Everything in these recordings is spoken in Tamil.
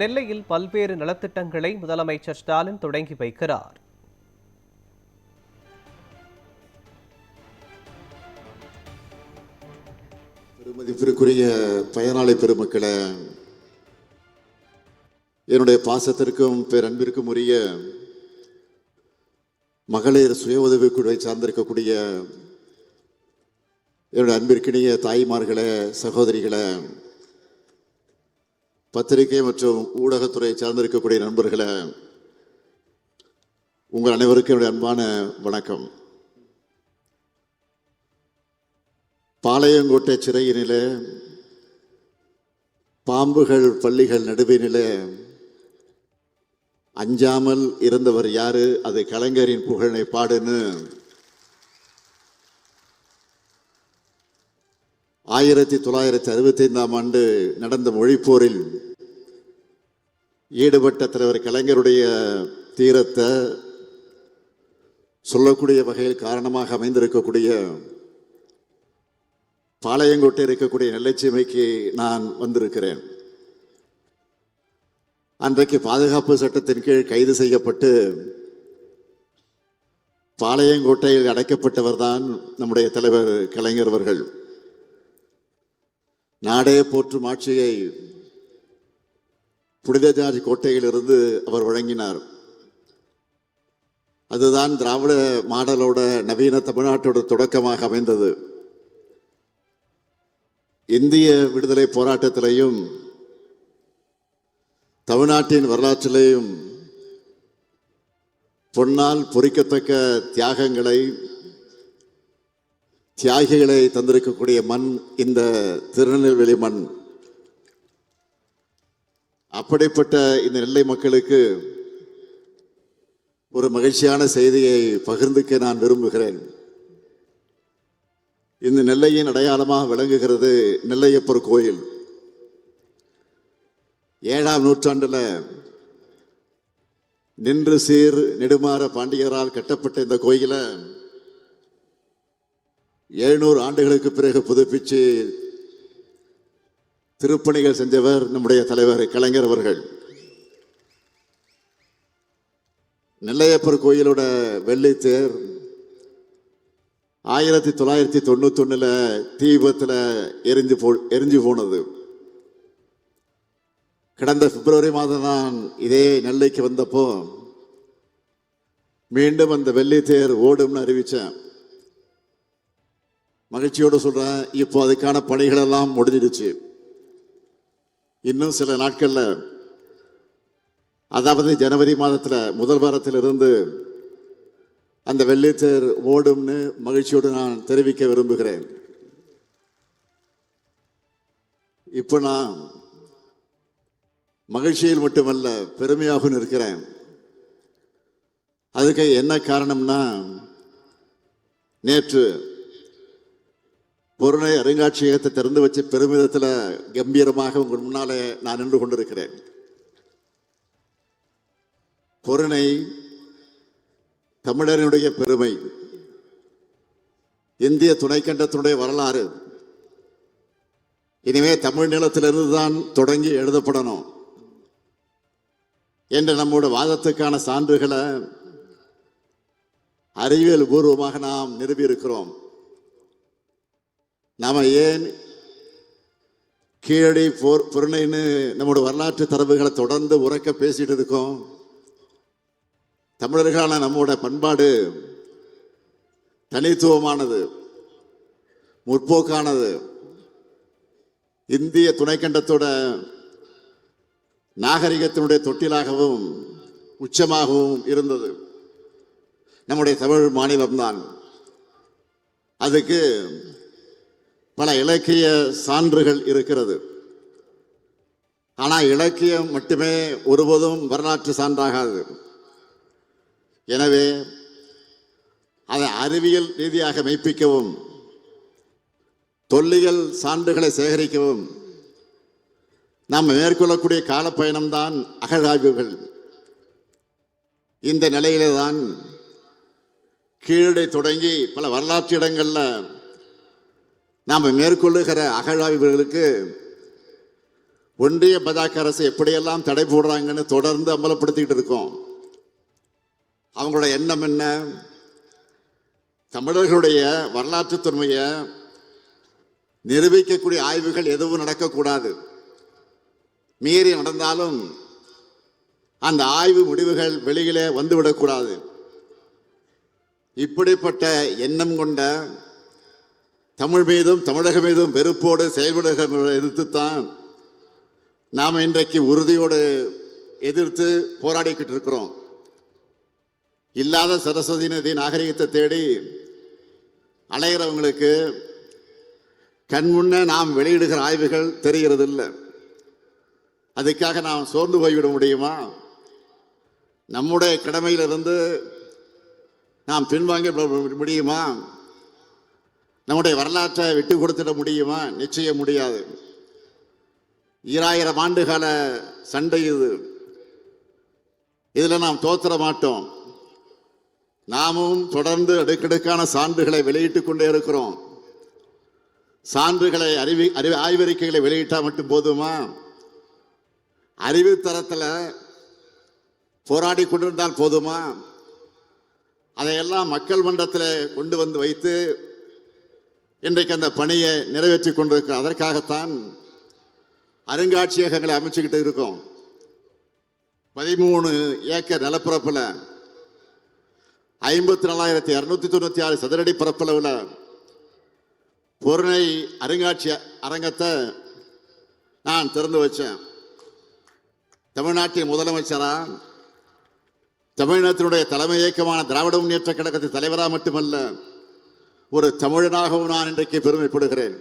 நெல்லையில் பல்வேறு நலத்திட்டங்களை முதலமைச்சர் ஸ்டாலின் தொடங்கி வைக்கிறார். பெருமதிப்பிற்குரிய பயனாளி பெருமக்களே என்னுடைய பாசத்திற்கும் பேரன்பிற்கும் உரிய மகளிர் சுய உதவிக்குழுவை சார்ந்திருக்கக்கூடிய என்னுடைய அன்பிற்கினிய தாய்மார்களே சகோதரிகளே பத்திரிகை மற்றும் ஊடகத்துறை சார்ந்திருக்கக்கூடிய நண்பர்களை உங்கள் அனைவருக்கும் என்னுடைய அன்பான வணக்கம். பாளையங்கோட்டை சிறையினில பாம்புகள் பள்ளிகள் நடுவினில அஞ்சாமல் இருந்தவர் யாரு? அது கலைஞரின் புகழை பாடுன்னு ஆயிரத்தி தொள்ளாயிரத்தி அறுபத்தி ஐந்தாம் ஆண்டு நடந்த மொழிப்போரில் ஈடுபட்ட தலைவர் கலைஞருடைய தீரத்தை சொல்லக்கூடிய வகையில் காரணமாக அமைந்திருக்கக்கூடிய பாளையங்கோட்டை இருக்கக்கூடிய நெல்லைச்சீமைக்கு நான் வந்திருக்கிறேன். அன்றைக்கு பாதுகாப்பு சட்டத்தின் கீழ் கைது செய்யப்பட்டு பாளையங்கோட்டையில் அடைக்கப்பட்டவர் தான் நம்முடைய தலைவர் கலைஞர் அவர்கள். நாடே போற்றும் ஆட்சியை புனித ஜார்ஜ் கோட்டையிலிருந்து அவர் வழங்கினார். அதுதான் திராவிட மாடலோட நவீன தமிழ்நாட்டோட தொடக்கமாக அமைந்தது. இந்திய விடுதலை போராட்டத்திலையும் தமிழ்நாட்டின் வரலாற்றிலேயும் பொன்னால் பொறிக்கத்தக்க தியாகங்களை தியாகிகளை தந்திருக்கக்கூடிய மண் இந்த திருநெல்வேலி மண். அப்படிப்பட்ட இந்த நெல்லை மக்களுக்கு ஒரு மகிழ்ச்சியான செய்தியை பகிர்ந்துக்க நான் விரும்புகிறேன். இந்த நெல்லையின் அடையாளமாக விளங்குகிறது நெல்லையப்பர் கோயில். ஏழாம் நூற்றாண்டில் நின்று சீர் நெடுமாற பாண்டியரால் கட்டப்பட்ட இந்த கோயிலை எழுநூறு ஆண்டுகளுக்கு பிறகு புதுப்பிச்சு திருப்பணிகள் செஞ்சவர் நம்முடைய தலைவர் கலைஞர் அவர்கள். நெல்லையப்பர் கோயிலோட வெள்ளித்தேர் ஆயிரத்தி தொள்ளாயிரத்தி தொண்ணூத்தொன்னுல தீ விபத்தில் எரிஞ்சு போ எரிஞ்சு போனது. கடந்த பிப்ரவரி மாதம் தான் இதே நெல்லைக்கு வந்தப்போ மீண்டும் அந்த வெள்ளித்தேர் ஓடும்னு அறிவிச்சேன். மகிழ்ச்சியோடு சொல்றேன் இப்போ அதுக்கான பணிகள் எல்லாம் முடிஞ்சிடுச்சு. இன்னும் சில நாட்கள்ல அதாவது ஜனவரி மாதத்துல முதல் வாரத்திலிருந்து அந்த வெள்ளித்தேர் ஓடும்னு மகிழ்ச்சியோடு நான் தெரிவிக்க விரும்புகிறேன். இப்போ நான் மகிழ்ச்சியில் மட்டுமல்ல பெருமையாகவும் இருக்கிறேன் அதுக்கு என்ன காரணம்னா நேற்று பொருளை அருங்காட்சியகத்தை திறந்து வச்ச பெருமிதத்தில் கம்பீரமாக உங்கள் முன்னாலே நான் நின்று கொண்டிருக்கிறேன். பொருணை தமிழனுடைய பெருமை இந்திய துணைக்கண்டத்தினுடைய வரலாறு. இனிமே தமிழ் நிலத்திலிருந்து தான் தொடங்கி எழுதப்படணும் என்ற நம்முடைய வாதத்துக்கான சான்றுகளை அறிவியல் பூர்வமாக நாம் நிறுவியிருக்கிறோம். நாம் ஏன் கீழடி போர் பொருளைன்னு நம்மோட வரலாற்று தரவுகளை தொடர்ந்து உறக்க பேசிகிட்டு இருக்கோம்? தமிழர்களான நம்மோட பண்பாடு தனித்துவமானது முற்போக்கானது. இந்திய துணைக்கண்டத்தோட நாகரிகத்தினுடைய தொட்டிலாகவும் உச்சமாகவும் இருந்தது. நம்முடைய தமிழ் மாநிலம்தான். அதுக்கு பல இலக்கிய சான்றுகள் இருக்கிறது. ஆனால் இலக்கியம் மட்டுமே ஒருபோதும் வரலாற்று சான்றாகாது. எனவே அதை அறிவியல் ரீதியாக மெய்ப்பிக்கவும் தொல்லியல் சான்றுகளை சேகரிக்கவும் நாம் மேற்கொள்ளக்கூடிய காலப்பயணம்தான் அகழாய்வுகள். இந்த நிலையிலே தான் கீழடை தொடங்கி பல வரலாற்று இடங்களில் நாம் மேற்கொள்ளுகிற அகழாய்வுகளுக்கு ஒன்றிய பதாக அரசு எப்படியெல்லாம் தடை போடுறாங்கன்னு தொடர்ந்து அமலப்படுத்திக்கிட்டு இருக்கோம். அவங்களோட எண்ணம் என்ன? தமிழர்களுடைய வரலாற்று தொன்மையை நிரூபிக்கக்கூடிய ஆய்வுகள் எதுவும் நடக்கக்கூடாது. மீறி நடந்தாலும் அந்த ஆய்வு முடிவுகள் வெளியிலே வந்துவிடக்கூடாது. இப்படிப்பட்ட எண்ணம் கொண்ட தமிழ் மீதும் தமிழக மீதும் வெறுப்போடு செயல்படுகிறவர்களை எதிர்த்துத்தான் நாம் இன்றைக்கு உறுதியோடு எதிர்த்து போராடிக்கிட்டு இருக்கிறோம். இல்லாத சரஸ்வதி நதி நாகரிகத்தை தேடி அலைகிறவங்களுக்கு கண் முன்னே நாம் வெளியிடுகிற ஆய்வுகள் தெரிகிறது இல்லை அதுக்காக நாம் சோர்ந்து போய்விட முடியுமா? நம்முடைய கடமையிலிருந்து நாம் பின்வாங்க முடியுமா? நம்முடைய வரலாற்றை விட்டு கொடுத்துட முடியுமா? நிச்சயம் முடியாது. ஈராயிரம் ஆண்டுகால சண்டை இது. இதில் நாம் தோத்துற மாட்டோம். நாமும் தொடர்ந்து அடுக்கடுக்கான சான்றுகளை வெளியிட்டுக் கொண்டே இருக்கிறோம். சான்றுகளை அறிவி அறிவு ஆய்வறிக்கைகளை வெளியிட்டால் மட்டும் போதுமா? அறிவு தரத்தில் போராடி கொண்டிருந்தால் போதுமா? அதையெல்லாம் மக்கள் மன்றத்தில் கொண்டு வந்து வைத்து இன்றைக்கு அந்த பணியை நிறைவேற்றி கொண்டிருக்கோம் அதற்காகத்தான் அருங்காட்சியகங்களை அமைச்சுக்கிட்டு இருக்கோம். பதிமூணு ஏக்கர் நிலப்பரப்பில் ஐம்பத்தி நாலாயிரத்தி இரநூத்தி தொண்ணூற்றி ஆறு சதுரடி பரப்பளவில் பொருணை அருங்காட்சிய அரங்கத்தை நான் திறந்து வச்சேன். தமிழ்நாட்டின் முதலமைச்சரா தமிழ்நாட்டினுடைய தலைமை இயக்கமான திராவிட முன்னேற்ற கழகத்தின் தலைவராக மட்டுமல்ல ஒரு தமிழனாகவும் நான் இன்றைக்கு பெருமைப்படுகிறேன்.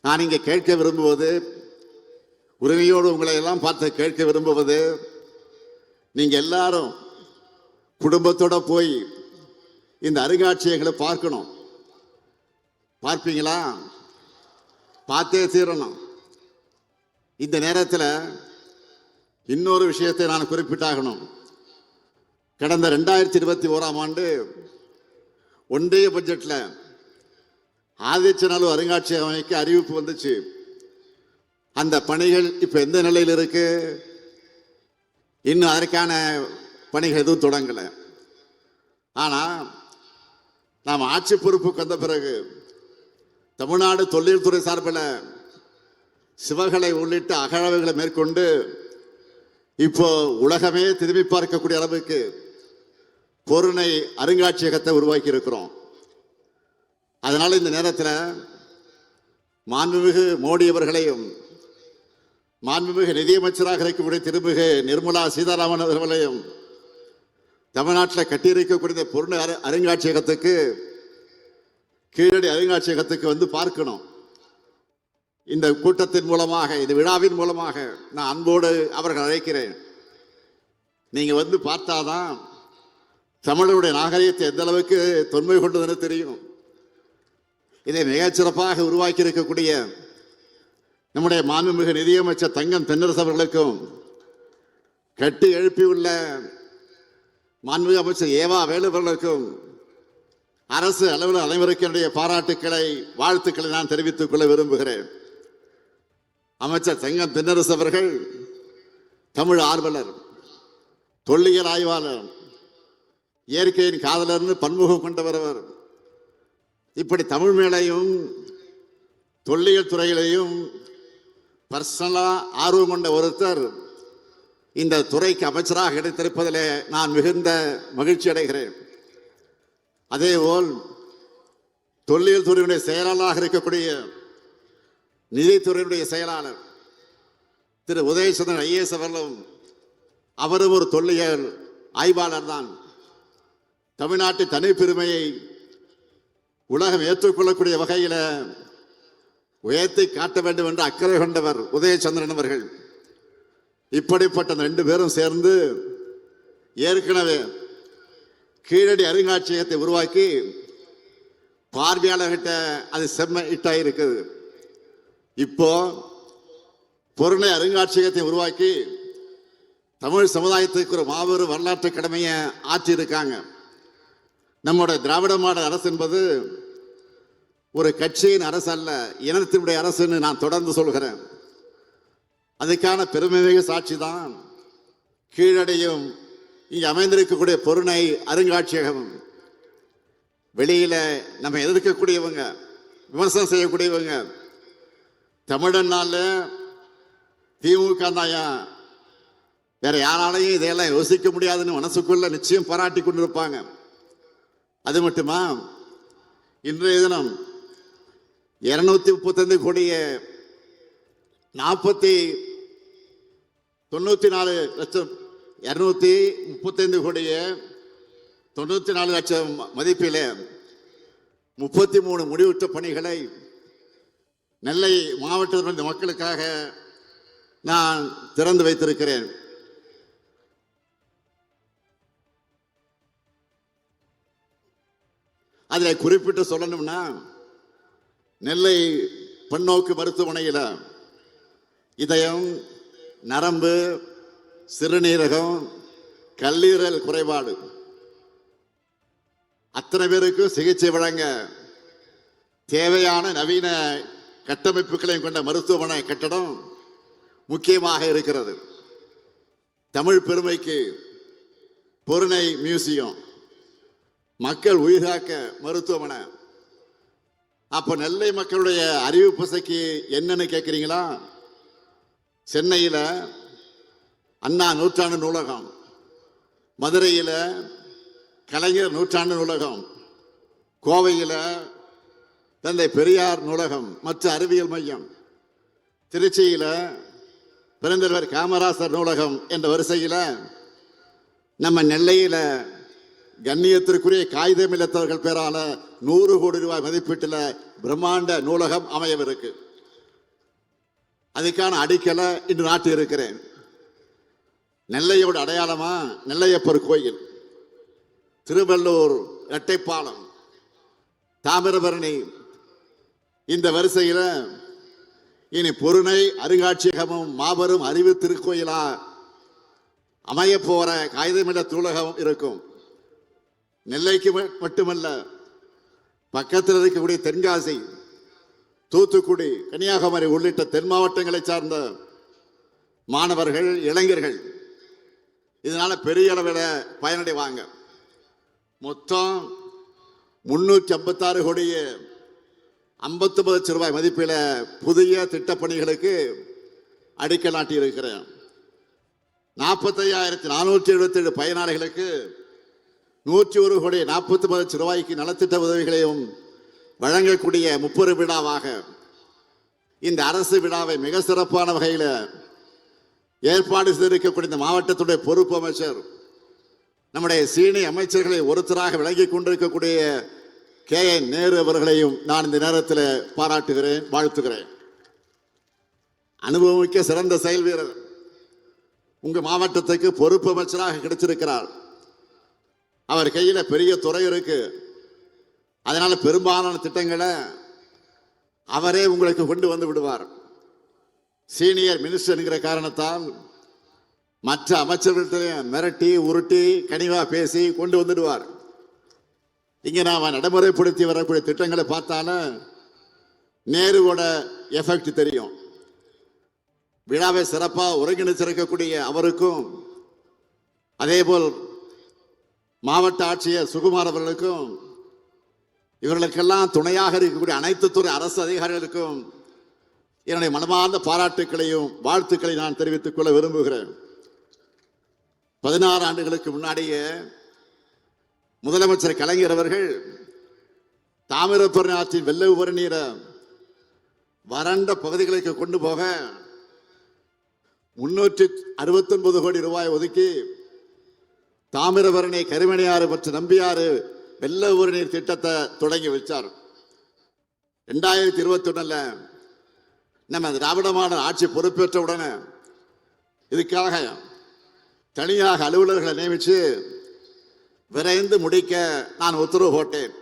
நான் இங்கே கேட்க விரும்புவது உரிமையோடு உங்களை எல்லாம் பார்த்து கேட்க விரும்புவது நீங்கள் எல்லாரும் குடும்பத்தோட போய் இந்த அருங்காட்சியகங்களை பார்க்கணும். பார்ப்பீங்களா? பார்த்தே தீரணும். இந்த நேரத்தில் இன்னொரு விஷயத்தை நான் குறிப்பிட்டாகணும். கடந்த ரெண்டாயிரத்தி இருபத்தி ஓராம் ஆண்டு ஒன்றிய பட்ஜெட்டில் ஆதிச்சநாள் அருங்காட்சியகம் அமைக்க அறிவிப்பு வந்துச்சு. அந்த பணிகள் இப்போ எந்த நிலையில் இருக்கு? இன்னும் அதற்கான பணிகள் எதுவும் தொடங்கலை. ஆனால் நாம் ஆட்சி பொறுப்புக்கு வந்த பிறகு தமிழ்நாடு தொழில்துறை சார்பில் சிவகளை உள்ளிட்ட அகழவுகளை மேற்கொண்டு இப்போ உலகமே திரும்பி பார்க்கக்கூடிய அளவுக்கு பொருணை அருங்காட்சியகத்தை உருவாக்கி இருக்கிறோம் அதனால் இந்த நேரத்தில் மாண்புமிகு மோடி அவர்களையும் மாண்புமிகு நிதியமைச்சராக இருக்கக்கூடிய திருமிகு நிர்மலா சீதாராமன் அவர்களையும் தமிழ்நாட்டில் கட்டியிருக்கக்கூடிய பொருள் பொருணை அரு அருங்காட்சியகத்துக்கு கீழடி அருங்காட்சியகத்துக்கு வந்து பார்க்கணும். இந்த கூட்டத்தின் மூலமாக இந்த விழாவின் மூலமாக நான் அன்போடு அவர்கள் அழைக்கிறேன். நீங்கள் வந்து பார்த்தாதான் தமிழனுடைய நாகரிகத்தை எந்த அளவுக்கு தொன்மை கொண்டதுன்னு தெரியும். இதை மிகச்சிறப்பாக உருவாக்கி இருக்கக்கூடிய நம்முடைய மாண்புமிகு நிதியமைச்சர் தங்கம் தென்னரசு அவர்களுக்கும் கட்டி எழுப்பியுள்ள மாண்புமிகு அமைச்சர் ஏவா வேலுவர்களுக்கும் அரசு அளவில் அனைவருக்கும் என்னுடைய பாராட்டுக்களை வாழ்த்துக்களை நான் தெரிவித்துக் கொள்ள விரும்புகிறேன். அமைச்சர் தங்கம் தென்னரசு அவர்கள் தமிழ் ஆர்வலர் தொல்லியல் ஆய்வாளர் இயற்கையின் காதலர்னு பன்முகம் கொண்டவர் அவர். இப்படி தமிழ் மேலையும் தொல்லியல் துறையிலையும் பர்சனலாக ஆர்வம் கொண்ட ஒருத்தர் இந்த துறைக்கு அமைச்சராக கிடைத்திருப்பதிலே நான் மிகுந்த மகிழ்ச்சி அடைகிறேன். அதேபோல் தொல்லியல் துறையினுடைய செயலாளராக இருக்கக்கூடிய நிதித்துறையினுடைய செயலாளர் திரு. உதயசந்திரன் ஐஏஎஸ் அவர்களும் அவரும் ஒரு தொல்லியல் ஆய்வாளர் தான். தமிழ்நாட்டு தனிப்பெருமையை உலகம் ஏற்றுக்கொள்ளக்கூடிய வகையில் உயர்த்தி காட்ட வேண்டும் என்று அக்கறை கொண்டவர் உதயச்சந்திரன் அவர்கள். இப்படிப்பட்ட அந்த ரெண்டு பேரும் சேர்ந்து ஏற்கனவே கீழடி அருங்காட்சியகத்தை உருவாக்கி பார்வையாளர்கிட்ட அது செம்ம இட்டாக இருக்குது. இப்போ பொருளை அருங்காட்சியகத்தை உருவாக்கி தமிழ் சமுதாயத்துக்கு ஒரு மாபெரும் வரலாற்று கடமையை ஆற்றியிருக்காங்க. நம்முடைய திராவிட மாடல் அரசு என்பது ஒரு கட்சியின் அரசு அல்ல இனத்தினுடைய அரசுன்னு நான் தொடர்ந்து சொல்கிறேன். அதுக்கான பெருமைமிகு சாட்சி தான் கீழடையும் இங்கே அமைந்திருக்கக்கூடிய பொருணை அருங்காட்சியகம் வெளியில் நம்ம எதிர்க்கக்கூடியவங்க விமர்சனம் செய்யக்கூடியவங்க தமிழனால திமுக தாயா வேற யாராலையும் இதையெல்லாம் யோசிக்க முடியாதுன்னு மனசுக்குள்ள நிச்சயம் பாராட்டி கொண்டிருப்பாங்க. அது மட்டுமா? இன்றைய தினம் இருநூத்தி முப்பத்தைந்து கோடிய நாற்பத்தி தொண்ணூத்தி நாலு லட்சம் இரநூத்தி முப்பத்தைந்து கோடிய தொண்ணூத்தி நாலு லட்சம் மதிப்பில் முப்பத்தி மூணு முடிவுற்ற பணிகளை நெல்லை மாவட்டத்தில் இருந்த மக்களுக்காக நான் திறந்து வைத்திருக்கிறேன். அதில் குறிப்பிட்டு சொல்லணும்னா நெல்லை பன்னோக்கு மருத்துவமனையில் இதயம் நரம்பு சிறுநீரகம் கல்லீரல் குறைபாடு. அத்தனை பேருக்கும் சிகிச்சை வழங்க தேவையான நவீன கட்டமைப்புகளையும் கொண்ட மருத்துவமனை கட்டடம் முக்கியமாக இருக்கிறது. தமிழ் பெருமைக்கு பொருணை மியூசியம். மக்கள் உயிர்காக்க மருத்துவமனை. அப்ப நெல்லை மக்களுடைய அறிவு பசைக்கு என்னன்னு கேட்குறீங்களா சென்னையில் அண்ணா நூற்றாண்டு நூலகம் மதுரையில் கலைஞர் நூற்றாண்டு நூலகம் கோவையில் தந்தை பெரியார் நூலகம் மற்றும் அறிவியல் மையம் திருச்சியில் பிறந்தவர் காமராசர் நூலகம் என்ற வரிசையில் நம்ம நெல்லையில் கண்ணியத்திற்குரிய காகிதம் இல்லத்தவர்கள் நூறு கோடி ரூபாய் மதிப்பீட்டில் பிரம்மாண்ட நூலகம் அமையவிருக்கு. அதுக்கான அடிக்கலை இன்று நாட்டி இருக்கிறேன். நெல்லையோட அடையாளமா நெல்லையப்பர் கோயில். திருவள்ளூர் இரட்டைப்பாலம். தாமிரபரணி. இந்த வரிசையில் இனி பொருணை அருங்காட்சியகமும் மாபெரும் அறிவு திருக்கோயிலா அமைய போற காகிதமிட தூலகம் இருக்கும். நெல்லைக்கு ம- மட்டுமல்ல பக்கத்தில் இருக்கக்கூடிய தென்காசி தூத்துக்குடி கன்னியாகுமரி உள்ளிட்ட தென் மாவட்டங்களை சார்ந்த மாணவர்கள் இளைஞர்கள் இதனால் பெரிய அளவில் பயனடைவாங்க. மொத்தம் முன்னூற்றி ஐம்பத்தாறு கோடியே ஐம்பத்தொம்பது லட்சம் ரூபாய் மதிப்பில் புதிய திட்டப்பணிகளுக்கு அடிக்கல் நாட்டியிருக்கிறேன். நாற்பத்தையாயிரத்தி நானூற்றி எழுபத்தேழு பயனாளிகளுக்கு நூற்றி ஒரு கோடி நாற்பத்தி ஒன்பது ரூபாய்க்கு நலத்திட்ட உதவிகளையும் வழங்கக்கூடிய முப்பெரு விழாவாக இந்த அரசு விழாவை மிக சிறப்பான வகையில் ஏற்பாடு செய்திருக்கக்கூடிய இந்த மாவட்டத்துடைய பொறுப்பு அமைச்சர் நம்முடைய சீனி அமைச்சர்களை ஒருத்தராக விளங்கிக் கொண்டிருக்கக்கூடிய கே என் நேரு அவர்களையும் நான் இந்த நேரத்தில் பாராட்டுகிறேன் வாழ்த்துகிறேன். அனுபவமிக்க சிறந்த செயல் வீரர் உங்கள் மாவட்டத்துக்கு பொறுப்பு அமைச்சராக கிடைச்சிருக்கிறார் அவர் கையில் பெரிய துறை இருக்கு. அதனால பெரும்பாலான திட்டங்களை அவரே உங்களுக்கு கொண்டு வந்து விடுவார். சீனியர் மினிஸ்டர் என்கிற காரணத்தால் மற்ற அமைச்சர்களிடத்திலையும் மிரட்டி உருட்டி கனிவா பேசி கொண்டு வந்துடுவார். இங்கே நாம் நடைமுறைப்படுத்தி வரக்கூடிய திட்டங்களை பார்த்தாலும் நேருவோட எஃபெக்ட் தெரியும். விழாவை சிறப்பாக ஒருங்கிணைச்சிருக்கக்கூடிய அவருக்கும் அதேபோல் மாவட்ட ஆட்சியர் சுகுமார் அவர்களுக்கும் இவர்களுக்கெல்லாம் துணையாக இருக்கக்கூடிய அனைத்து துறை அரசு அதிகாரிகளுக்கும் என்னுடைய மனமார்ந்த பாராட்டுக்களையும் வாழ்த்துக்களை நான் தெரிவித்துக் கொள்ள விரும்புகிறேன். பதினாறு ஆண்டுகளுக்கு முன்னாடியே முதலமைச்சர் கலைஞர் அவர்கள் தாமிரபரணி ஆற்றின் வெள்ள உபரி நீரை வறண்ட பகுதிகளுக்கு கொண்டு போக முன்னூற்றி அறுபத்தொன்பது கோடி ரூபாய் ஒதுக்கி தாமிரபரணி கருமணியாறு மற்றும் நம்பியாறு வெள்ள உபரி நீர் திட்டத்தை தொடங்கி வச்சார். ரெண்டாயிரத்தி இருபத்தி ஒண்ணுல நம்ம திராவிட மாடல் ஆட்சி பொறுப்பேற்ற உடனே இதுக்காக தனியாக அலுவலர்களை நியமித்து விரைந்து முடிக்க நான் உத்தரவு போட்டேன்.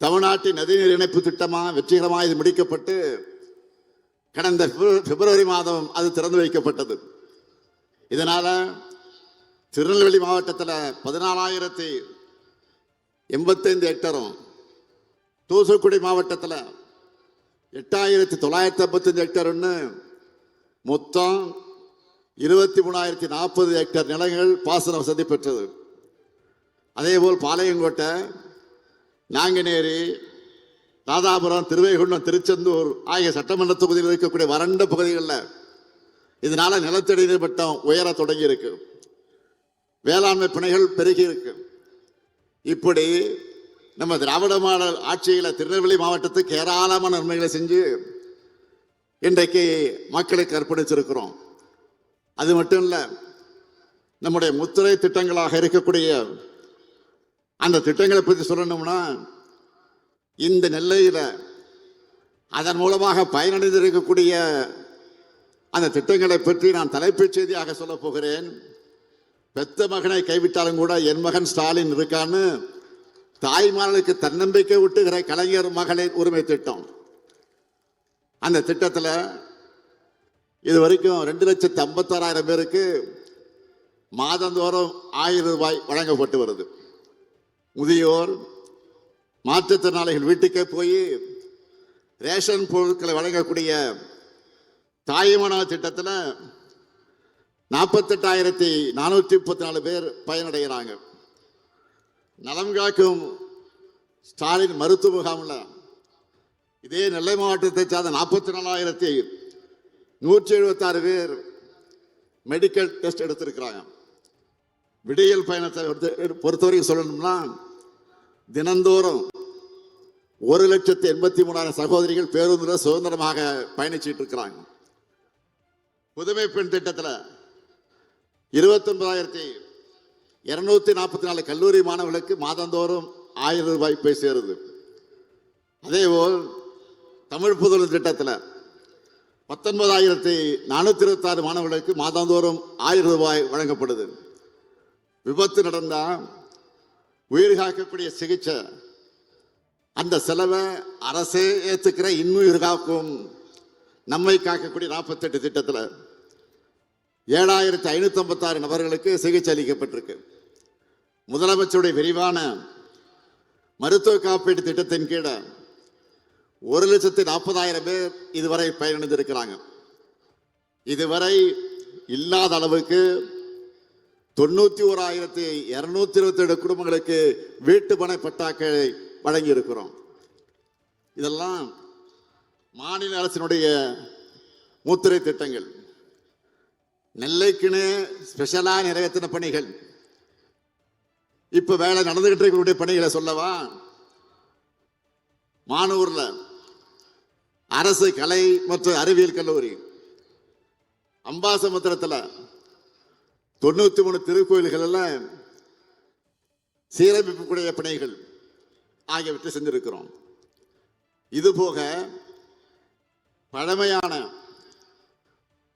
தமிழ்நாட்டின் நதிநீர் இணைப்பு திட்டமாக வெற்றிகரமாக இது முடிக்கப்பட்டு கடந்த பிப்ரவரி மாதம் அது திறந்து வைக்கப்பட்டது. இதனால் திருநெல்வேலி மாவட்டத்தில் பதினாலாயிரத்தி எண்பத்தைந்து ஹெக்டரும் தூத்துக்குடி மாவட்டத்தில் எட்டாயிரத்தி தொள்ளாயிரத்தி ஐம்பத்தஞ்சு ஹெக்டர்னு மொத்தம் இருபத்தி மூணாயிரத்தி நாற்பது ஹெக்டர் நிலங்கள் பாசன வசதி பெற்றது. அதேபோல் பாளையங்கோட்டை நாங்குநேரி ராதாபுரம் திருவைகுண்டம் திருச்செந்தூர் ஆகிய சட்டமன்ற தொகுதியில் இருக்கக்கூடிய வறண்ட பகுதிகளில் இதனால் நிலத்தடி நீர் மட்டம் உயர தொடங்கியிருக்கு. வேளாண்மை பிணைகள் பெருகி இருக்கு. இப்படி நம்ம திராவிட மாடல் ஆட்சியில் திருநெல்வேலி மாவட்டத்துக்கு ஏராளமான நன்மைகளை செஞ்சு இன்றைக்கு மக்களுக்கு அர்ப்பணிச்சிருக்கிறோம். அது மட்டும் இல்லை நம்முடைய முத்துரை திட்டங்களாக இருக்கக்கூடிய அந்த திட்டங்களை பற்றி சொல்லணும்னா இந்த நெல்லையில் அதன் மூலமாக பயனடைந்திருக்கக்கூடிய அந்த திட்டங்களை பற்றி நான் தலைப்புச் செய்தியாக சொல்ல போகிறேன். பெத்த மகனை கைவிட்டாலும் கூட என் மகன் ஸ்டாலின் இருக்கான்னு தாய்மார்களுக்கு தன்னம்பிக்கை விட்டுகிற கலைஞர் மகளிர் உரிமை திட்டம். அந்த திட்டத்தில் இது வரைக்கும் ரெண்டு லட்சத்தி ஐம்பத்தாறாயிரம் பேருக்கு மாதந்தோறும் ஆயிரம் ரூபாய் வழங்கப்பட்டு வருது. முதியோர் மாற்றுத்திறனாளிகள் வீட்டுக்கே போய் ரேஷன் பொருட்களை வழங்கக்கூடிய தாய்மன திட்டத்தில் நாற்பத்தெட்டாயிரத்தி நானூற்றி முப்பத்தி நாலு பேர் பயனடைகிறாங்க. நலம் காக்கும் ஸ்டாலின் மருத்துவ முகாமில் இதே நெல்லை மாவட்டத்தை சார்ந்த நாற்பத்தி நாலாயிரத்தி நூற்றி எழுபத்தாறு பேர் மெடிக்கல் டெஸ்ட் எடுத்திருக்கிறாங்க. விடியல் பயணத்தை பொறுத்தவரைக்கும் சொல்லணும்னா தினந்தோறும் ஒரு லட்சத்தி எண்பத்தி மூணாயிரம் சகோதரிகள் பேருந்துல சுதந்திரமாக பயணிச்சிட்டு இருக்கிறாங்க. புதுமை பெண் திட்டத்தில் இருபத்தொன்பதாயிரத்தி இருநூத்தி நாற்பத்தி நாலு கல்லூரி மாணவர்களுக்கு மாதந்தோறும் ஆயிரம் ரூபாய் போய் சேருது. அதேபோல் தமிழ் புதல் திட்டத்தில் பத்தொன்பதாயிரத்தி நானூற்றி இருபத்தாறு மாணவர்களுக்கு மாதந்தோறும் ஆயிரம் ரூபாய் வழங்கப்படுது. விபத்து நடந்தால் உயிர் காக்கக்கூடிய சிகிச்சை அந்த செலவை அரசே ஏற்றுக்கிற இன்னுயிர் காக்கும் நம்மை காக்கக்கூடிய நாற்பத்தெட்டு திட்டத்தில் ஏழாயிரத்தி ஐநூற்றம்பத்தாறு ஐம்பத்தாறு நபர்களுக்கு சிகிச்சை அளிக்கப்பட்டிருக்கு. முதலமைச்சருடைய விரிவான மருத்துவ காப்பீட்டு திட்டத்தின் கீழ ஒரு லட்சத்தி நாற்பதாயிரம் பேர் இதுவரை பயனடைந்திருக்கிறாங்க. இதுவரை இல்லாத அளவுக்கு தொண்ணூத்தி ஓராயிரத்தி இருநூத்தி இருபத்தி ஏழு குடும்பங்களுக்கு வீட்டு மனை பட்டாக்களை வழங்கி இருக்கிறோம் இதெல்லாம் மாநில அரசினுடைய முத்திரை திட்டங்கள். நெல்லைக்குன்னு ஸ்பெஷலாக நிறைவேற்றின பணிகள். இப்போ வேலை நடந்துகிட்டு இருக்கக்கூடிய பணிகளை சொல்லவா? மானூரில் அரசு கலை மற்றும் அறிவியல் கல்லூரி அம்பாசமுத்திரத்தில் தொண்ணூற்றி மூணு திருக்கோயில்கள் எல்லாம் சீரமைப்புக்குடைய பணிகள் ஆகியவற்றை செஞ்சிருக்கிறோம். இதுபோக பழமையான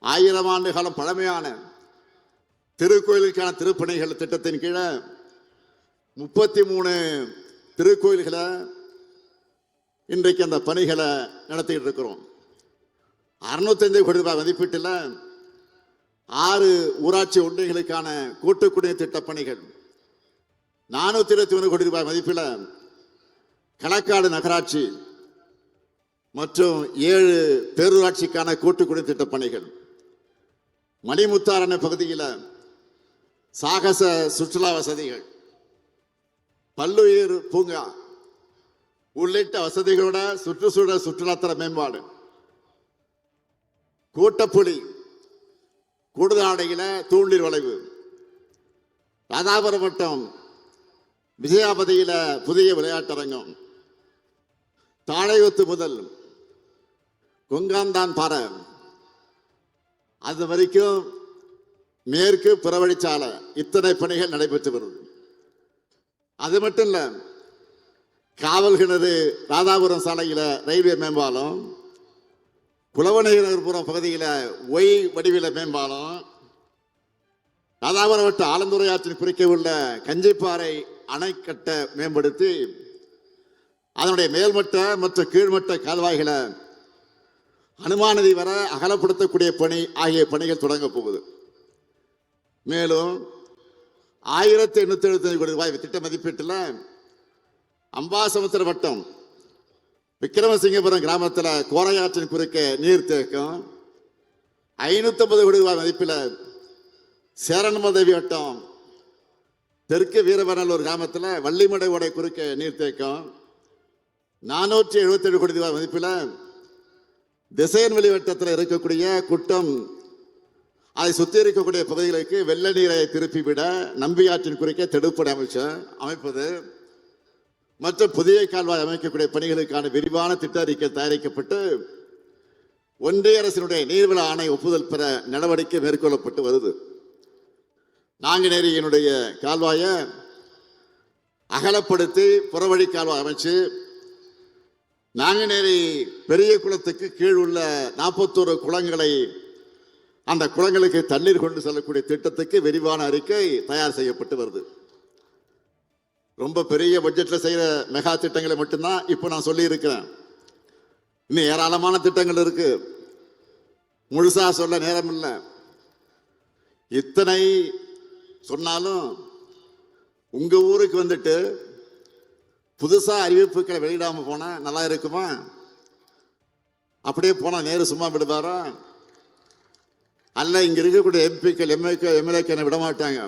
ஆயிரம் ஆண்டு காலம் பழமையான திருக்கோயிலுக்கான திருப்பணிகள் திட்டத்தின் கீழே முப்பத்தி மூணு திருக்கோயில்களை இன்றைக்கு அந்த பணிகளை நடத்திக்கிட்டு இருக்கிறோம். அறுநூத்தஞ்சு கோடி ரூபாய் மதிப்பீட்டில் ஆறு ஊராட்சி ஒன்றியங்களுக்கான கூட்டுக்குடிய திட்ட பணிகள். நானூத்தி இருபத்தி ஒன்று கோடி ரூபாய் மதிப்பில் களக்காடு நகராட்சி மற்றும் ஏழு பேரூராட்சிக்கான கூட்டு பணிகள். திட்ட பகுதியில் சாகச சுற்றுலா வசதிகள் பல்லுயிர் பூங்கா உள்ளிட்ட வசதிகளோட சுற்றுச்சூழல் சுற்றுலாத்தல மேம்பாடு கூட்டப்புலி கூடுதாடையில தூண்டில் வளைவு ராதாபுரம் வட்டம் விஜயாபதியில புதிய விளையாட்டரங்கம் தாழையுத்து முதல் கொங்காந்தான் பாறை அது வரைக்கும் மேற்கு புறவழிச்சாலை இத்தனை பணிகள் நடைபெற்று வருது. அது மட்டும் இல்லை காவல் கிணறு ராதாபுரம் சாலையில் ரயில்வே மேம்பாலம் குளவநகர்புரம் பகுதியில் ஒய் வடிவில மேம்பாலம் ராதாபுரம் வட்ட ஆலந்துறை ஆற்றின் குறுக்கே உள்ள கஞ்சிப்பாறை அணைக்கட்டை மேம்படுத்தி அதனுடைய மேல்மட்ட மற்றும் கீழ்மட்ட கால்வாய்களை அனுமானதி வர அகலப்படுத்தக்கூடிய பணி ஆகிய பணிகள் தொடங்க போகுது. மேலும் ஆயிரத்தி எண்ணூத்தி எழுபத்தி கோடி ரூபாய் திட்ட மதிப்பீட்டில் அம்பாசமுத்திர வட்டம் விக்கிரமசிங்கபுரம் கிராமத்தில் கோரையாற்றின் குறுக்கே நீர் தேக்கம் ஐநூத்தி கோடி ரூபாய் மதிப்பில் சேரன்மதேவி வட்டம் தெற்கு வீரவனல்லூர் கிராமத்தில் வள்ளிமடை ஓடை நீர் நீர்த்தேக்கம் நானூற்றி எழுபத்தேழு கோடி ரூபாய் மதிப்பில் திசையன் வட்டத்தில் இருக்கக்கூடிய குட்டம் அதை சுற்றி இருக்கக்கூடிய பகுதிகளுக்கு வெள்ள நீரை திருப்பி விட நம்பியாற்றின் குறுக்கே தடுப்படை அமைச்ச அமைப்பது மற்றும் புதிய கால்வாய் அமைக்கக்கூடிய பணிகளுக்கான விரிவான திட்ட அறிக்கை தயாரிக்கப்பட்டு ஒன்றிய அரசினுடைய நீர்வள ஆணை ஒப்புதல் பெற நடவடிக்கை மேற்கொள்ளப்பட்டு வருது. நாங்குநேரியினுடைய கால்வாயை அகலப்படுத்தி புறவழி கால்வாய் அமைச்சு நாங்குநேரி பெரிய குளத்துக்கு கீழ் உள்ள நாற்பத்தோரு குளங்களை அந்த குளங்களுக்கு தண்ணீர் கொண்டு செல்லக்கூடிய திட்டத்துக்கு விரிவான அறிக்கை தயார் செய்யப்பட்டு வருது. ரொம்ப பெரிய பட்ஜெட்டில் செய்கிற மெகா திட்டங்களை மட்டும்தான் இப்போ நான் சொல்லியிருக்கிறேன். இன்னும் ஏராளமான திட்டங்கள் இருக்கு. முழுசாக சொல்ல நேரம் இல்லை இத்தனை சொன்னாலும் உங்கள் ஊருக்கு வந்துட்டு புதுசாக அறிவிப்புகளை வெளியிடாமல் போனால் நல்லா இருக்குமா? அப்படியே போனால் நேரு சும்மா விடுவாரா? அல்ல இங்கே இருக்கக்கூடிய எம்பிக்கள் எம்ஏக்கள் எம்எல்ஏக்கள் விட மாட்டாங்க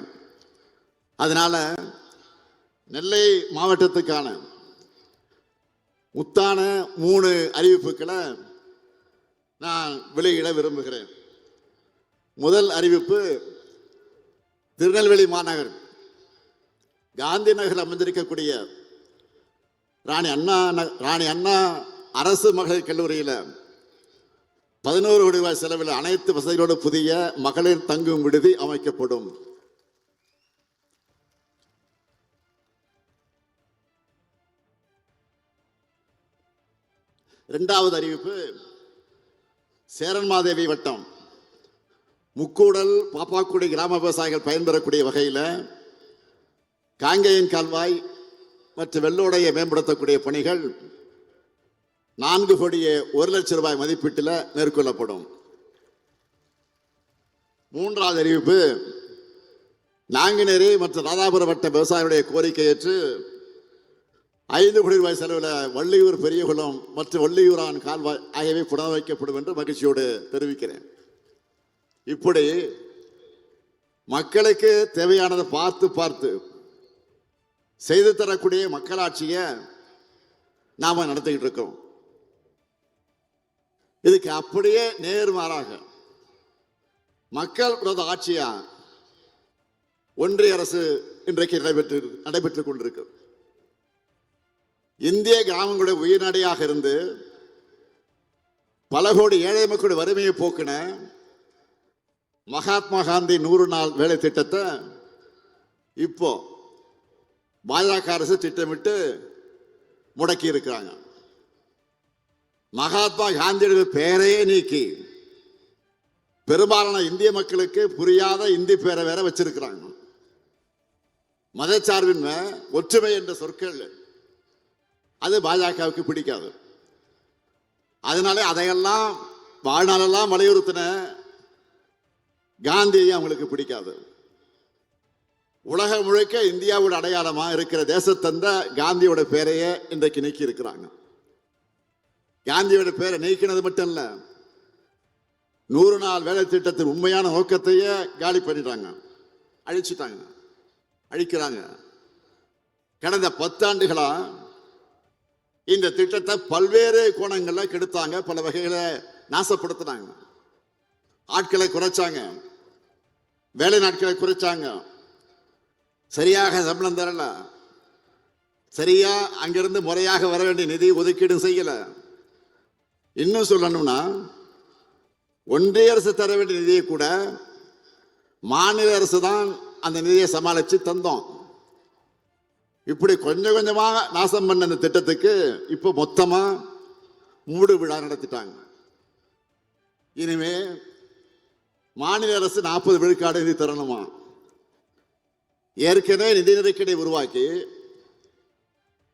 அதனால் நெல்லை மாவட்டத்துக்கான முத்தான மூணு அறிவிப்புகளை நான் வெளியிட விரும்புகிறேன். முதல் அறிவிப்பு திருநெல்வேலி மாநகர். காந்தி நகர் அமைந்திருக்கக்கூடிய ராணி அண்ணா ராணி அண்ணா அரசு மகளிர் கல்லூரியில் பதினோரு கோடி ரூபாய் செலவில் அனைத்து வசதிகளோடு புதிய மகளிர் தங்கும் விடுதி அமைக்கப்படும். இரண்டாவது அறிவிப்பு சேரன்மாதேவி வட்டம். முக்கூடல் பாப்பாக்குடி கிராம விவசாயிகள் பயன்பெறக்கூடிய வகையில் காங்கேயன் கால்வாய் மற்ற வெள்ளோடையை மேம்படுத்தக்கூடிய பணிகள் நான்கு கோடியே ஒரு லட்சம் ரூபாய் மதிப்பீட்டில் மேற்கொள்ளப்படும். மூன்றாவது அறிவிப்பு நாங்குநேரி மற்றும் ராதாபுரம் வட்ட விவசாயிகளுடைய கோரிக்கை ஏற்று ஐந்து கோடி ரூபாய் செலவில் வள்ளியூர் பெரியகுளம் மற்றும் வள்ளியூரான் கால்வாய் ஆகியவை புனரமைக்கப்படும் என்று மகிழ்ச்சியோடு தெரிவிக்கிறேன். இப்படி மக்களுக்கு தேவையானதை பார்த்து பார்த்து செய்து தரக்கூடிய மக்களாட்சியை நாம் நடத்திக்கிட்டு இருக்கோம் இதுக்கு அப்படியே நேர்மாறாக மக்கள் விரோத ஆட்சியா ஒன்றிய அரசு இன்றைக்கு நடைபெற்று நடைபெற்றுக் கொண்டிருக்கு. இந்திய கிராமங்களுடைய உயிர்நடையாக இருந்து பல கோடி ஏழை மக்களுடைய வறுமையை போக்கின மகாத்மா காந்தி நூறு நாள் வேலை திட்டத்தை இப்போ பாஜக அரசு திட்டமிட்டு முடக்கி இருக்கிறாங்க. மகாத்மா காந்தியுடைய பெயரையே நீக்கி. பெரும்பாலான இந்திய மக்களுக்கு புரியாத இந்தி பேரை வேற வச்சிருக்கிறாங்க. மதச்சார்பின்மை ஒற்றுமை என்ற சொற்கள் அது பாஜகவுக்கு பிடிக்காது. அதனால அதையெல்லாம் வாழ்நாளெல்லாம் வலியுறுத்தின காந்தியை அவங்களுக்கு பிடிக்காது. உலகம் முழுக்க இந்தியாவோட அடையாளமா இருக்கிற தேசத்தந்த காந்தியோட பேரையே இன்றைக்கு நீக்கி இருக்கிறாங்க காந்தியோட பேரை நீக்கினது மட்டும் இல்ல நூறு நாள் வேலை திட்டத்தின் உண்மையான நோக்கத்தையே காலி பண்ணிட்டாங்க. அழிச்சிட்டாங்க. அழிக்கிறாங்க. கடந்த பத்தாண்டுகளா இந்த திட்டத்தை பல்வேறு கோணங்களில் கெடுத்தாங்க. பல வகையில நாசப்படுத்தினாங்க. ஆட்களை குறைச்சாங்க. வேலை நாட்களை குறைச்சாங்க. சரியாக சம்பளம் தரல. சரியா அங்கிருந்து முறையாக வர வேண்டிய நிதி ஒதுக்கீடு செய்யல. இன்னும் சொல்லணும்னா ஒன்றிய அரசு தர வேண்டிய நிதியை கூட மாநில அரசு தான் அந்த நிதியை சமாளித்து தந்தோம். இப்படி கொஞ்சம் கொஞ்சமாக நாசம் பண்ண இந்த திட்டத்துக்கு இப்போ மொத்தமாக மூடு விழா நடத்திட்டாங்க. இனிமே மாநில அரசு நாற்பது விழுக்காடு நிதி தரணுமா? ஏற்கனவே நிதி நெருக்கடி உருவாக்கி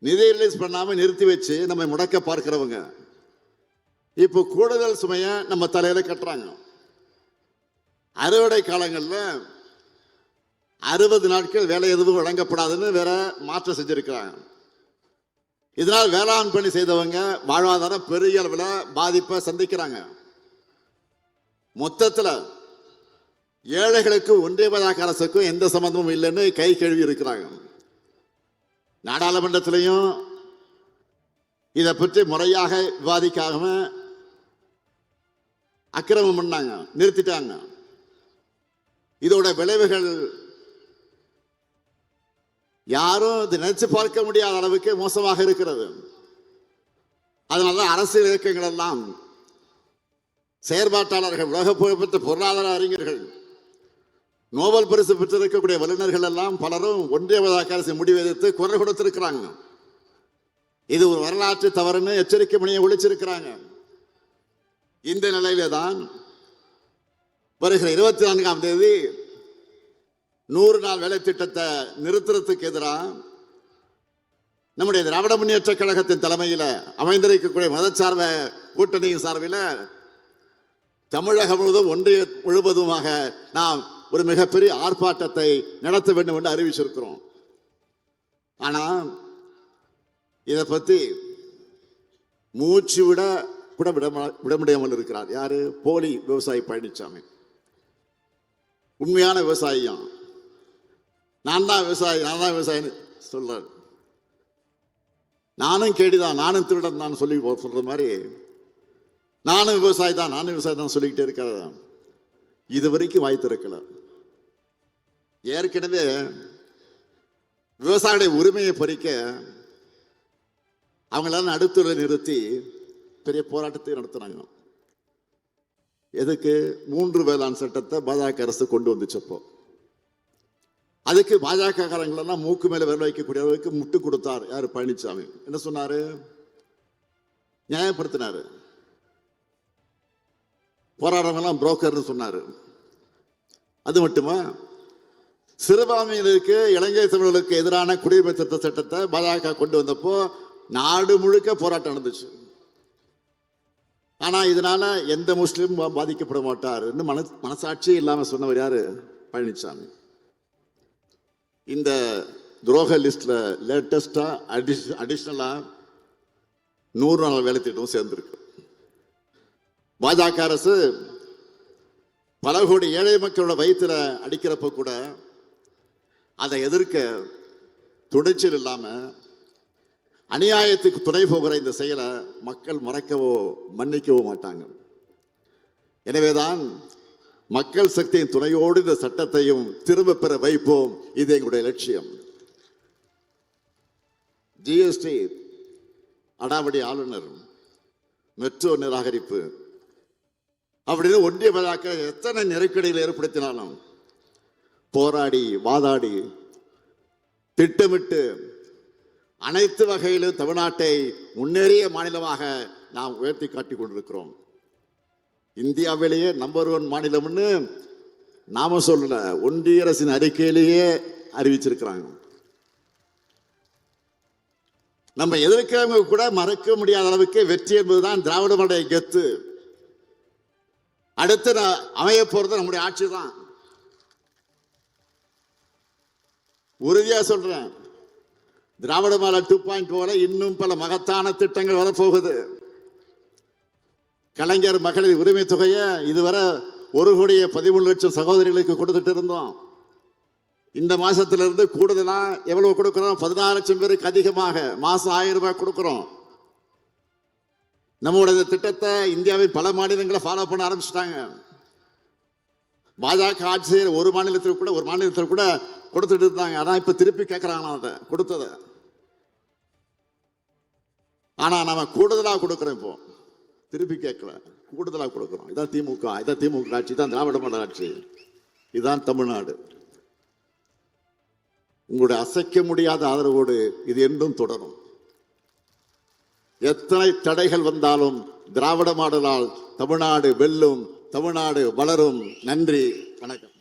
நிதி ரிலீஸ் பண்ணாமல் நிறுத்தி வச்சு நம்ம முடக்க பார்க்கிறவங்க. இப்போ கூடுதல் சுமையை நம்ம தலையில் கட்டுறாங்க. அறுவடை காலங்களில் அறுபது நாட்கள் வேலை எதுவும் வழங்கப்படாதுன்னு வேற மாற்றம் செஞ்சுருக்கிறாங்க. இதனால் வேளாண் பணி செய்தவங்க வாழ்வாதாரம் பெரிய அளவில் பாதிப்பை சந்திக்கிறாங்க. மொத்தத்தில் ஏழைகளுக்கு ஒன்றிய பாஜக அரசுக்கும் எந்த சம்பந்தமும் இல்லைன்னு கை கழுவி இருக்கிறாங்க. நாடாளுமன்றத்திலையும் இதை பற்றி முறையாக விவாதிக்காம அக்கிரமம் பண்ணாங்க நிறுத்திட்டாங்க. இதோட விளைவுகள் யாரும் இது நினைச்சு பார்க்க முடியாத அளவுக்கு மோசமாக இருக்கிறது. அதனால அரசியல் இயக்கங்கள் எல்லாம் செயற்பாட்டாளர்கள் உலக புகழ்பெற்ற பொருளாதார அறிஞர்கள் நோபல் பரிசு பெற்றிருக்கக்கூடிய வல்லுநர்கள் எல்லாம் பலரும் ஒன்றிய அரசு முடிவு எதிர்த்து குரல் கொடுத்திருக்கிறாங்க. இது ஒரு வரலாற்று தவறுன்னு எச்சரிக்கை மணியை ஒழிச்சிருக்கிறாங்க. இந்த நிலையில தான் வருகிற இருபத்தி நான்காம் தேதி நூறு நாள் வேலை திட்டத்தை நிறுத்துறதுக்கு எதிராக நம்முடைய திராவிட முன்னேற்ற கழகத்தின் தலைமையில் அமைந்திருக்கக்கூடிய மதச்சார்ப கூட்டணியின் சார்பில் தமிழகம் முழுவதும் ஒன்றிய முழுவதுமாக நாம் ஒரு மிகப்பெரிய ஆர்ப்பாட்டத்தை நடத்த வேண்டும் என்று அறிவிச்சிருக்கிறோம். ஆனா இதை பத்தி மூச்சு விட கூட விட விட முடியாமல் இருக்கிறார். யாரு? போலி விவசாயி பழனிசாமி உண்மையான விவசாயியும் நான் தான் விவசாயி நான் தான் விவசாயின்னு சொல்றாரு. நானும் கேடிதான் நானும் திருடன் தான் சொல்லி சொல்ற மாதிரி நானும் விவசாயி தான் நானும் விவசாயி தான் சொல்லிக்கிட்டே இருக்கிறதா இது வரைக்கும் வாய் திறக்கல. ஏற்கனவே விவசாயிகளுடைய உரிமையை பறிக்க அவங்களால நடுத்துறை நிறுத்தி பெரிய போராட்டத்தை நடத்துனாங்க எதுக்கு? மூன்று வேளாண் சட்டத்தை பாஜக அரசு கொண்டு வந்துச்சப்போ அதுக்கு பாஜகாரங்களெல்லாம் மூக்கு மேல விரல் வைக்கக்கூடிய அளவுக்கு முட்டு கொடுத்தார். யார்? பழனிசாமி என்ன சொன்னாரு? நியாயப்படுத்தினாரு. போராடுறவங்கலாம் புரோக்கர்னு சொன்னாரு. அது மட்டுமா? சிறுபான்மையினருக்கு இலங்கை தமிழர்களுக்கு எதிரான குடியுரிமை திருத்த சட்டத்தை பாஜக கொண்டு வந்தப்போ நாடு முழுக்க போராட்டம் நடந்துச்சு. ஆனால் இதனால எந்த முஸ்லீம் பாதிக்கப்பட மாட்டார் மன மனசாட்சியே இல்லாமல் சொன்னவர் யார்? பழனிசாமி இந்த துரோக லிஸ்ட்ல லேட்டஸ்டா அடிஷ் அடிஷ்னலா நூறு நாள் வேலை திட்டம் சேர்ந்துருக்கு. பாஜக அரசு பல கோடி ஏழை மக்களோட வயிற்றுல அடிக்கிறப்ப கூட அதை எதிர்க்க துணிச்சல் இல்லாமல் அநியாயத்துக்கு துணை போகிற இந்த செயலை மக்கள் மறக்கவோ மன்னிக்கவோ மாட்டாங்க. எனவேதான் மக்கள் சக்தியின் துணையோடு இந்த சட்டத்தையும் திரும்ப பெற வைப்போம். இது எங்களுடைய லட்சியம். ஜிஎஸ்டி அடாவடி ஆளுநர் மெட்ரோ நிராகரிப்பு. அப்படின்னு ஒன்றிய பாஜக எத்தனை நெருக்கடிகளை ஏற்படுத்தினாலும் போராடி வாதாடி திட்டமிட்டு அனைத்து வகையிலும் தமிழ்நாட்டை முன்னேறிய மாநிலமாக நாம் உயர்த்தி காட்டிக் கொண்டிருக்கிறோம். இந்தியாவிலேயே நம்பர் ஒன் மாநிலம்னு நாம சொல்லல ஒன்றிய அரசின் அறிக்கையிலேயே அறிவிச்சிருக்கிறாங்க. நம்ம எதிர்க்கிறவங்க கூட மறக்க முடியாத அளவுக்கு வெற்றி என்பதுதான் திராவிட கெத்து. அடுத்து நான் அமைய போறது நம்முடைய ஆட்சி தான் உறுதியாக சொல்றேன். திராவிட மாலை டூ பாயிண்ட் போல இன்னும் பல மகத்தான திட்டங்கள் வரப்போகுது. கலைஞர் மகளிர் உரிமை தொகையை இதுவரை ஒரு கோடிய பதிமூணு லட்சம் சகோதரிகளுக்கு கொடுத்துட்டு இருந்தோம். இந்த மாசத்திலிருந்து கூடுதலாக கூடுதலா எவ்வளவு கொடுக்கிறோம்? பதினாறு லட்சம் பேருக்கு அதிகமாக. மாசம் ஆயிரம் ரூபாய் கொடுக்கிறோம். நம்மளுடைய திட்டத்தை இந்தியாவின் பல மாநிலங்களை ஃபாலோ பண்ண ஆரம்பிச்சிட்டாங்க. பாஜக ஆட்சி செய்யற ஒரு மாநிலத்தில் கூட ஒரு மாநிலத்தில் கூட கொடுத்துட்டு இருந்தாங்க. அதான் இப்ப திருப்பி கேட்கறாங்க அதை. கொடுத்ததை. ஆனா நம்ம கூடுதலா கொடுக்கிறோம் இப்போ. திருப்பி கேட்கல. கூடுதலா கொடுக்கிறோம். இதான் திமுக. இதான் திமுக ஆட்சி தான் திராவிட மாடல் ஆட்சி இதுதான் தமிழ்நாடு. உங்களுடைய அசைக்க முடியாத ஆதரவோடு இது என்றும் தொடரும். எத்தனை தடைகள் வந்தாலும் திராவிட மாடலால் தமிழ்நாடு வெல்லும் தமிழ்நாடு வளரும். நன்றி. வணக்கம்.